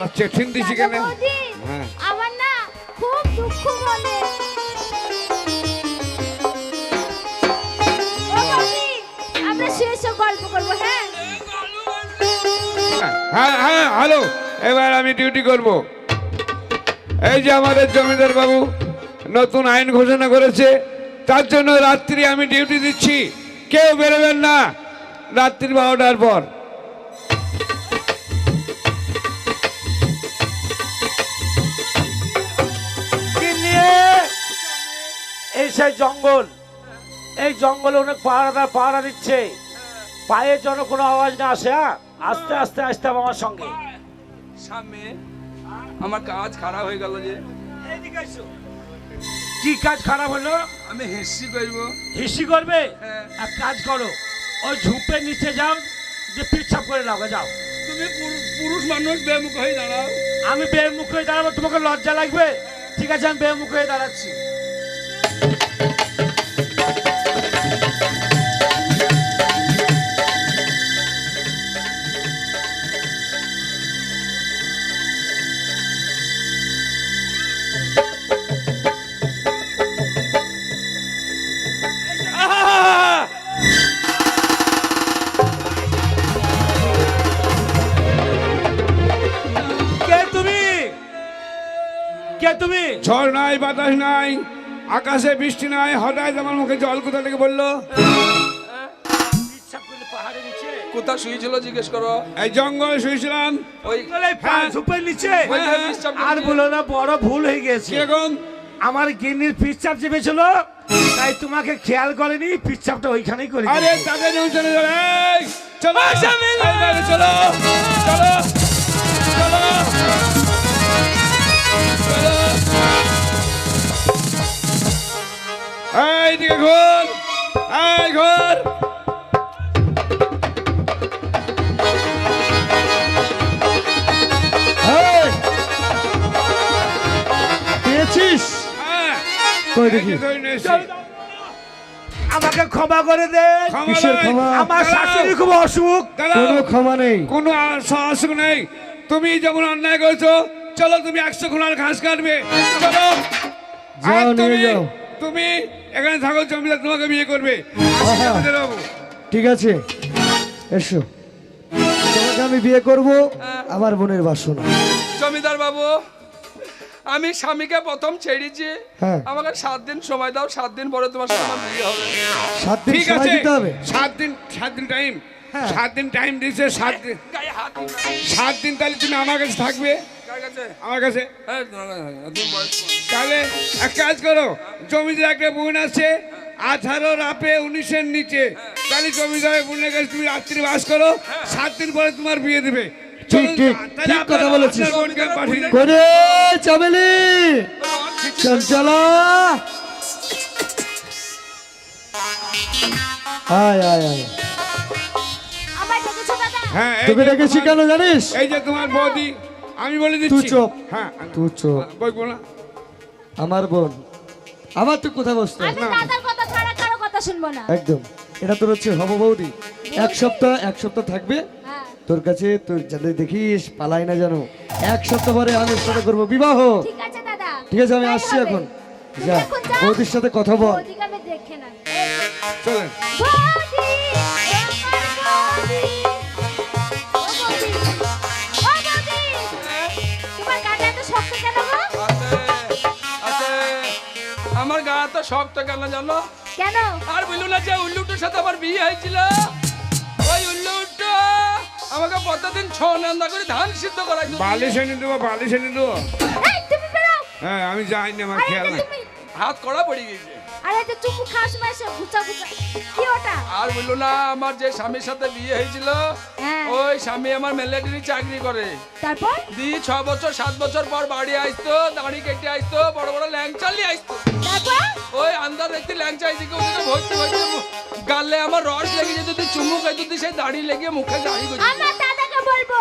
আচ্ছা কেন? হ্যাঁ। আমার না খুব দুঃখ মনে আমরা শুয়ে শুয়ে গল্প করব হ্যাঁ? হ্যাঁ হ্যাঁ হ্যালো এবার আমি ডিউটি করব। এই যে আমাদের জমিদার বাবু নতুন আইন ঘোষণা করেছে তার জন্য রাত্রি আমি ডিউটি দিচ্ছি। কেউ বেরোবেন না রাত্রি বারোটার পর। সেই জঙ্গল। এই জঙ্গলে অনেক পাহারাদার পাহারা দিচ্ছে। পায়ের যেন কোনো আওয়াজ না আসে হ্যাঁ? আস্তে আস্তে আসতে হবে আমার সঙ্গে। সামনে আমার কাজ খারাপ হয়ে গেল যে। কি কাজ খারাপ হলো? আমি হেসি করব। হিসি করবে? হ্যাঁ। এক কাজ করো ওই ঝুপের নিচে যাও যে পিচ্ছাপ করে নাও যাও। তুমি পুরু- পুরুষ মানুষ বেমুখ হয়ে দাঁড়াও। আমি বেমুখ হয়ে দাঁড়াবো তোমাকে লজ্জা লাগবে? ঠিক আছে আমি বেমুখ হয়ে দাঁড়াচ্ছি। বাতাস নাই আকাশে বৃষ্টি নাই হঠাৎ আমার মুখে জল কোথা থেকে বলল? কোথা শুয়েছিল জিজ্ঞেস করো। এই জঙ্গলে শুয়েছিলাম ওই ঝুপের নিচে? আর বলো না বড় ভুল হয়ে গেছে। আমার গিন্নির পিচ্ছাপ চেপেছিল তাই তোমাকে খেয়াল করেনি পিচ্ছাপটা ওইখানেই করে আরে তাকে যেমন চলে চলো। মিলে। এই, বাইরে চলো চলো চলো চলো। কই এই দেখি। আমাকে ক্ষমা করে দে। কিসের ক্ষমা? আমার শাশুড়ি খুব অসুখ। কোনো ক্ষমা নেই। কোনো আর সাহসিক নেই। তুমি যখন অন্যায় করেছ চলো তুমি একশো খোলার ঘাস কাটবে। চলো। যাও, নিয়ে তুমি যাও। তুমি এখানে থাকো জমিদার তোমাকে বিয়ে করবে। ঠিক আছে। এসো। তোমাকে আমি বিয়ে করব আমার বোনের বাসনা। জমিদার বাবু। আমি স্বামীকে প্রথম ছেড়েছি। হ্যাঁ। আমাকে সাত দিন সময় দাও সাত দিন পরে তোমার সাথে আমার বিয়ে হবে। সাত দিন ঠিক আছে? সাত দিন সাত দিন টাইম হ্যাঁ। সাত দিন টাইম দিয়েছে সাত দিন। সাত দিন তাহলে তুমি আমার কাছে থাকবে? আমার কাছে? হ্যাঁ। তাহলে এক কাজ করো জমিদার একটা বোন আছে আঠারো রাপে উনিশের নিচে। তাহলে জমিদারের বোনের কাছে তুমি রাত্রি বাস করো সাত দিন পরে তোমার বিয়ে দেবে। ঠিক, ঠিক, ঠিক কথা বলেছিস। করে চামেলি। চঞ্চলা। আয় আয় আয়। হ্যাঁ এই তোকে ডেকেছি কেন জানিস? এই যে তোমার বৌদি আমি বলে দিচ্ছি। তুই চুপ। হ্যাঁ তুই চুপ। বলব না। আমার বোন। আমার তো কথা বসতে আমি দাদার কথা ছাড়া কারও কথা শুনব না। একদম। এটা তোর হচ্ছে হব বৌদি। এক সপ্তাহ এক সপ্তাহ থাকবে। তোর কাছে তোর যাতে দেখিস পালাই না জানো এক সপ্তাহ পরে আমি সাথে করব বিবাহ। ঠিক আছে দাদা। ঠিক আছে আমি আসছি এখন। যা বৌদির সাথে কথা বল। বৌদিকে আমি দেখে না চলেন। আমার গো? আছে, আছে। আমার গা তো শক্ত কেন জানো? কেন? আর বলুন না যে উল্লুটার সাথে আমার বিয়ে হয়েছিল। আমাকে প্রতিদিন ছ নান্দা করে ধান সিদ্ধ করাই বালিশ এনে দেবো বালিশ এনে দেবো। এই তুমি বেরো। হ্যাঁ আমি যাইনি আমার খেয়াল হাত কড়া পড়ে গেছে আরে এটা চুমু খাস মাসে গুছা গুছা কি ওটা? আর বলল না আমার যে স্বামীর সাথে বিয়ে হয়েছিল হ্যাঁ। ওই স্বামী আমার মিলিটারি চাকরি করে। তারপর? দি ছ বছর সাত বছর পর বাড়ি আসতো দাড়ি কেটে আসতো বড় বড় ল্যাংচা নিয়ে আসতো তারপর? ওই আন্দার দেখতে ল্যাংচা এদিকে ওদিকে ভর্তি ভর্তি গালে আমার রস লেগে যেত তুই চুমু খাই তুই সেই দাড়ি লেগে মুখে দাড়ি করছিস আমার দাদাকে বলব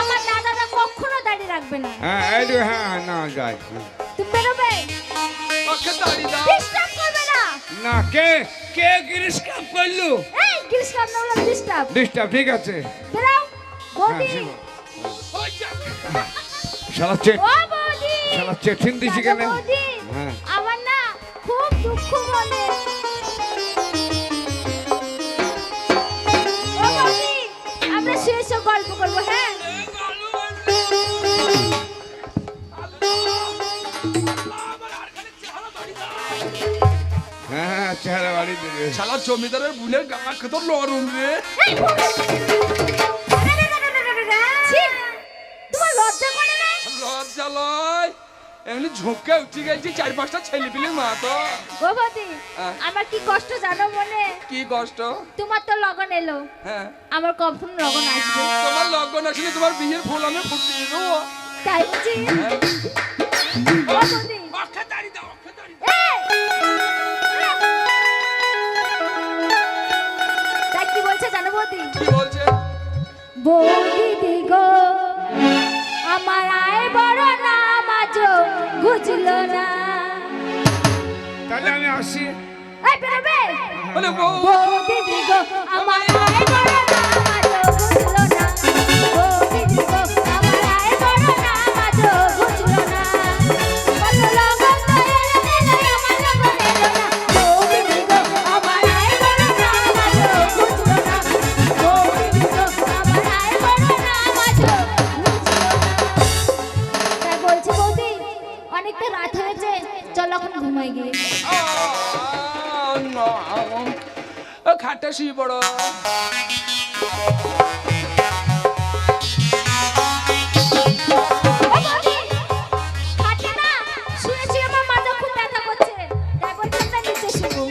আমার দাদাটা কখনো দাঁড়িয়ে রাখবে না। হ্যাঁ এই যে, হ্যাঁ না যাই তুমি বেরোবে? কে? কে গিরিস্কাপ করল? এই গিরিশ কাম না বলে ডিস্টার্ব। ডিস্টার্ব ঠিক আছে। বেরাও হ্যাঁ বৌদি শিবু। ওই যা। শালা চেট ও বৌদি। শালা চেঠিন দিছি কেন? হ্যাঁ। আমার না খুব দুঃখ মনে আমরা শুয়ে শুয়ে গল্প করব। চেহারা বাড়ি দেবে শালা জমিদারের বুনের গা কত নরম রে। লজ্জা লয়। এমনি ঝোঁকে উঠে গেছি চার পাঁচটা ছেলে পিলে মা তো। ও বৌদি হ্যাঁ। আমার কি কষ্ট জানো মনে? কি কষ্ট? তোমার তো লগন এলো। হ্যাঁ। আমার কখন লগন আসবে। তোমার লগ্ন আসলে তোমার বিয়ের ফুল আমি ফুটিয়ে দেবো। তাই বুঝি ও বৌদি। অক্ষে দাঁড়িয়ে দাও। বৌদি কি বলছে? বৌদি গো আমার আয় বড় নাম আজ বুঝলো না। তাহলে আমি আসি এই বেরোবে বৌদি গো আমার আয় বড় বুঝলো না। শুবো।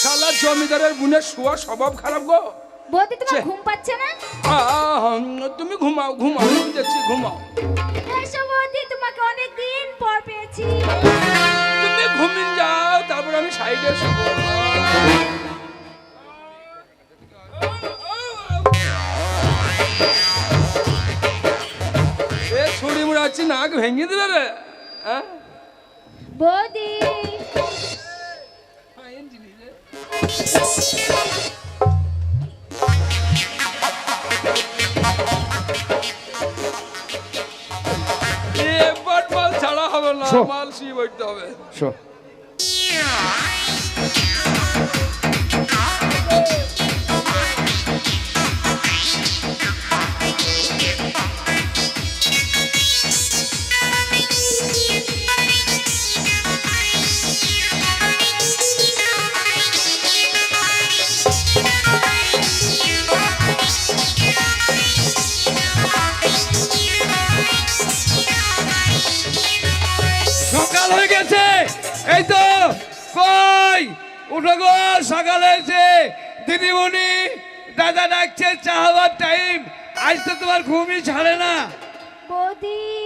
শালা জমিদারের বুনের শোয়া স্বভাব খারাপ গো। বৌদি, তোমার ঘুম পাচ্ছে না? তুমি ঘুমাও ঘুমাও আমি দেখছি ঘুমাও। এসো বৌদি, তোমাকে অনেকদিন পর পেয়েছি। তুমি ঘুমিয়ে যাও তারপর আমি সাইডে শুবো এ ছুরি মুড়াচ্ছি নাক ভেঙে দিলে রে। হ্যাঁ? বৌদি, না শো। মাল শুয়ে বইতে হবে উঠো গো, সকাল হয়েছে দিদিমণি, দাদা ডাকছে, চা হওয়ার টাইম আজ তো তোমার ঘুমই ছাড়ে না বৌদি।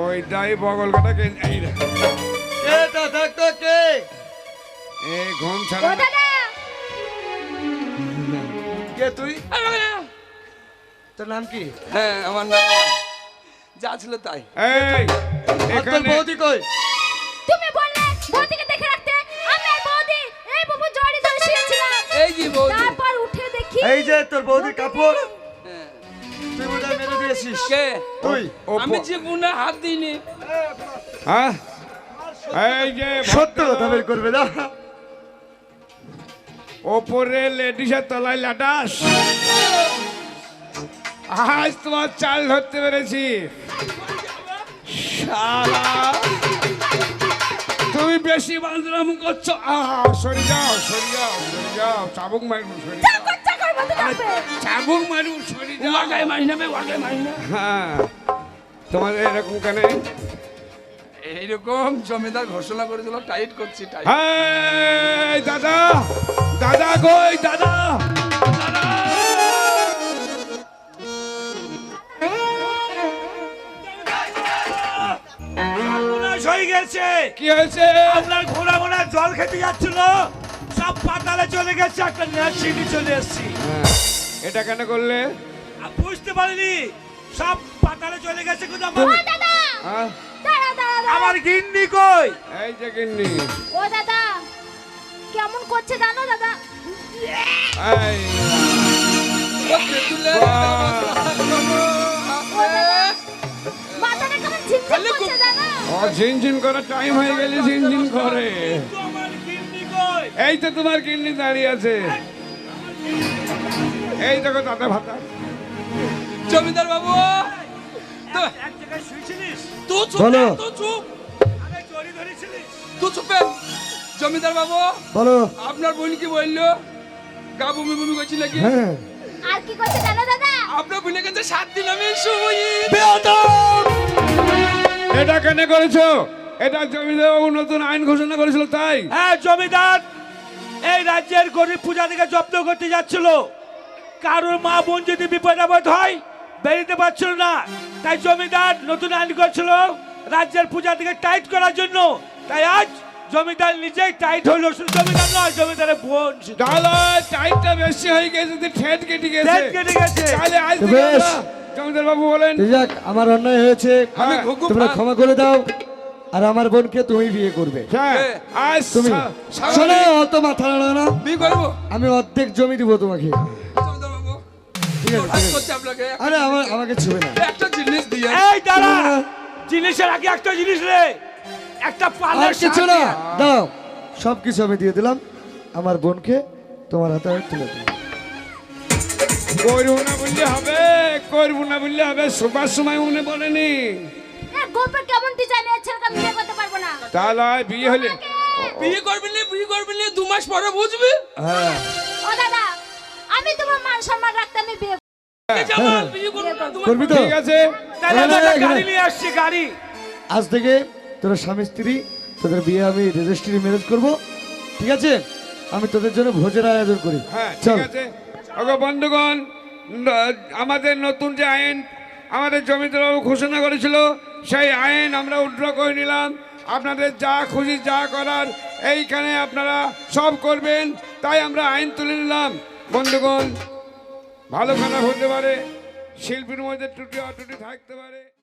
ওই দাই বগল রে। কে তা দেখ তো কে? এই ঘুম ও ছাড়ে না। কে তুই? তোর নাম কি? হ্যাঁ আমার নাম যা ছিল তাই। এই এখানে বৌদি কই? তুমি বললে বৌদিকে দেখে রাখতে। আমি আর বৌদি এই বাবু জড়ি ধরে শুয়েছিলাম এই যে বৌদি। তারপর উঠে দেখি এই যে তোর বৌদির কাপড়। দিয়েছিস কে তুই আমি প- যে বুনে হাত দিইনি। হ্যাঁ? এই যে সত্য কথা বের করবে না ওপরে লেডিসের তলায় লাটাস। আজ তোমার চাল ধরতে পেরেছি। শালা। তুমি বেশি বান্দরাম করছ। আহা সরে যাও সরে যাও সরে যাও। চাবুক মারবো সরে যাও। এইরকম জমিদার ঘোষণা টাইট করছি দাদা দাদা কই দাদা হয়ে গেছে কি হয়েছে আপনার ঘোড়া ঘোড়া জল খেতে যাচ্ছিল? সব পাতালে চলে গেছে একটা নার্সিংয়ে চলে এসেছি। হ্যাঁ, এটা কেন করলে? আর বুঝতে পারিনি। সব পাতালে চলে গেছে কিন্তু আমার দাদা! হ্যাঁ? দাঁড়া দাঁড়া দাঁড়া। আমার গিন্নি কই? এই যে গিন্নি। ও দাদা কেমন করছে জানো দাদা? এই, ও মাথাটা কেমন ঝিমঝিম করছে জানো? ও ঝিনঝিন করার টাইম হয়ে গেলে ঝিনঝিন করে। এই তো তোমার কিডনি দাঁড়িয়ে আছে। এই দেখো দাদা ভাতা। জমিদার বাবু চুপ। চুপ। জমিদার বলো। আপনার বোন কি বলল? গা বমি বমি করছি নাকি? হ্যাঁ। আর কি করছে জানো দাদা? আপনার সাত দিন আমি এটা কেন করেছ? এটা জমিদার বাবু নতুন আইন ঘোষণা করেছিল তাই? হ্যাঁ জমিদার। এই রাজ্যের গরিব পূজা থেকে জব্দ করতে যাচ্ছিল। কারোর মা বোন যদি বিপদ আপদ হয় বেরিতে পারছিল না। তাই জমিদার নতুন আইন করছিল রাজ্যের পূজা থেকে টাইট করার জন্য। তাই আজ জমিদার নিজেই টাইট হইল। শুধু জমিদার নয় জমিদারের বোন। টাইটটা বেশি হয়ে গেছে ঠেট কেটে গেছে। ঠেট কেটে গেছে। তাহলে আজ জমিদার বাবু বলেন। যাক আমার অন্যায় হয়েছে। হ্যাঁ, তোমরা ক্ষমা করে দাও। আর আমার বোনকে তুমি বিয়ে করবে। হ্যাঁ এ, তুমি শোনো অত মাথা নাড়ো না। করব? আমি অর্ধেক জমি দিব তোমাকে। আরে আমার আমাকে ছুবে না। একটা জিনিস দিয়ে এই দাঁড়া! জিনিসের আগে একটা জিনিস রে একটা আর পার্লার কিছু না। দাও সব কিছু আমি দিয়ে দিলাম। আমার বোনকে তোমার হাতে আমি তুলে দিলাম করব না বললে হবে করব না বললে হবে। শোবার সময় মনে পড়েনি এ গোপে কেমন ডিজাইন ছেলেকে আমি বিয়ে করতে পারব না? তাহলে বিয়ে হলে বিয়ে করবি না বিয়ে করবি না দু মাস পরে বুঝবি? হ্যাঁ। ও দাদা আমি তোমার মান সম্মান রাখতে আমি বিয়ে জামাল করবি তো? ঠিক আছে গাড়ি নিয়ে আসছি গাড়ি। আজ থেকে তোরা স্বামী স্ত্রী তোদের বিয়ে আমি রেজিস্ট্রি ম্যারেজ করব। ঠিক আছে? আমি তোদের জন্য ভোজের আয়োজন করি। হ্যাঁ ঠিক আছে। ওগো বন্ধুগণ আমাদের নতুন যে আইন আমাদের জমিদারবাবু ঘোষণা করেছিল সেই আইন আমরা উড্র করে নিলাম। আপনাদের যা খুশি যা করার, এইখানে আপনারা সব করবেন, তাই আমরা আইন তুলে নিলাম। বন্ধুগণ, ভালো খারাপ হতে পারে, শিল্পীর মধ্যে ত্রুটি অটুটি থাকতে পারে।